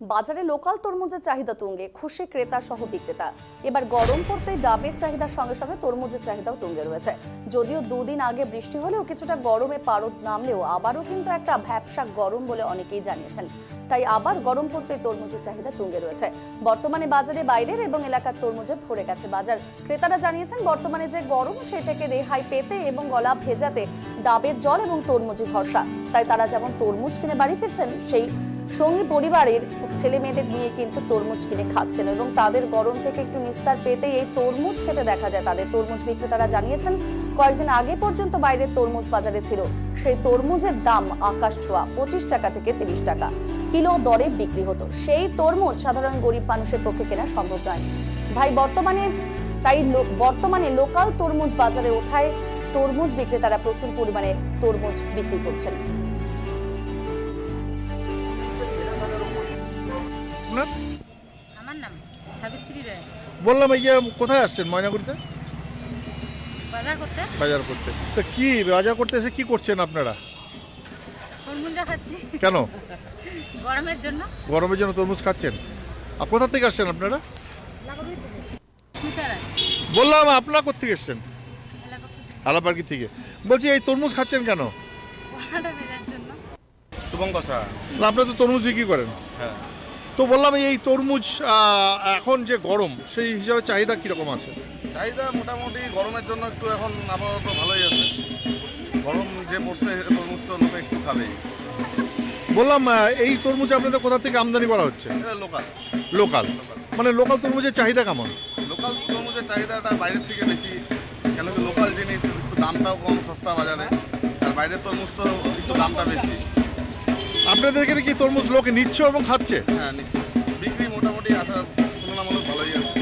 বাজারে লোকাল তরমুজের চাহিদা তুঙ্গে, খুশি ক্রেতা সহ বিক্রেতা। এবার গরম পড়তেই ডাবের চাহিদার সঙ্গে সঙ্গে তরমুজের চাহিদাও তুঙ্গে রয়েছে। যদিও দুদিন আগে বৃষ্টি হলেও কিছুটা গরমে পারদ নামলেও আবারও কিন্তু একটা ভ্যাবসা গরম বলে অনেকেই জানিয়েছেন। তাই আবার গরম পড়তে তরমুজের চাহিদা তুঙ্গে রয়েছে। বর্তমানে বাজারে বাইরের এবং এলাকার তরমুজে ভরে গেছে বাজার। ক্রেতারা জানিয়েছেন, বর্তমানে যে গরম সেই থেকে রেহাই পেতে এবং গলা ভেজাতে ডাবের জল এবং তরমুজই ভরসা। তাই তারা যেমন তরমুজ কিনে বাড়ি ফিরছেন, সেই সঙ্গী পরিবারের ছেলে মেয়েদের নিয়ে কিন্তু তরমুজ কিনে খাচ্ছেন এবং তাদের গরম থেকে একটু নিস্তার পেতে এই তরমুজ খেতে দেখা যায় তাদের। তরমুজ বিক্রেতারা জানিয়েছেন, কয়েকদিন আগে পর্যন্ত বাইরের তরমুজ বাজারে ছিল। সেই তরমুজের দাম আকাশ ছোঁয়া পঁচিশ টাকা থেকে তিরিশ টাকা। কিলো দরে বিক্রি হতো। সেই তরমুজ সাধারণ গরিব মানুষের পক্ষে কেনা সম্ভব নয়। ভাই, বর্তমানে তাই বর্তমানে লোকাল তরমুজ বাজারে ওঠায় তরমুজ বিক্রেতারা প্রচুর পরিমাণে তরমুজ বিক্রি করছেন। আপনার? আমার নাম সাবিত্রী রায়। বললাম এই যে কোথায় আসছেন? ময়নাগুড়িতে? বাজার করতে। বাজার করতে। তো কি বাজার করতে এসে কি করছেন আপনারা? তরমুজা খাচ্ছি কেন? গরমের জন্য। গরমের জন্য তরমুজ খাচ্ছেন। আর কোথা থেকে আসছেন আপনারা? বললাম আপনারা কোথেকে এসছেন? আলাপার্কি থেকে। বলছি এই তরমুজ খাচ্ছেন কেন? শুভঙ্কর সাহা না, আপনারা তো তরমুজ বিক্রি করেন। হ্যাঁ। তো বললাম এই তরমুজ এখন যে গরম সেই হিসাবে চাহিদা কীরকম আছে? চাহিদা মোটামুটি গরমের জন্য একটু এখন আপাতত ভালোই আছে। গরম যে পড়ছে তরমুজ তো লোকে একটু খাবেই বললাম এই তরমুজ আপনাদের কোথা থেকে আমদানি করা হচ্ছে? লোকাল। লোকাল। মানে লোকাল তরমুজের চাহিদা কেমন? লোকাল তরমুজের চাহিদাটা বাইরের থেকে বেশি কেন কি লোকাল জিনিস একটু দামটাও কম সস্তা বাজারে। আর বাইরের তরমুজ তো একটু দামটা বেশি। আপনাদের এখানে কি তরমুজ লোকে নিচ্ছে এবং খাচ্ছে? হ্যাঁ নিচ্ছে। বিক্রি মোটামুটি আসা তুলনামূলক ভালোই আছে।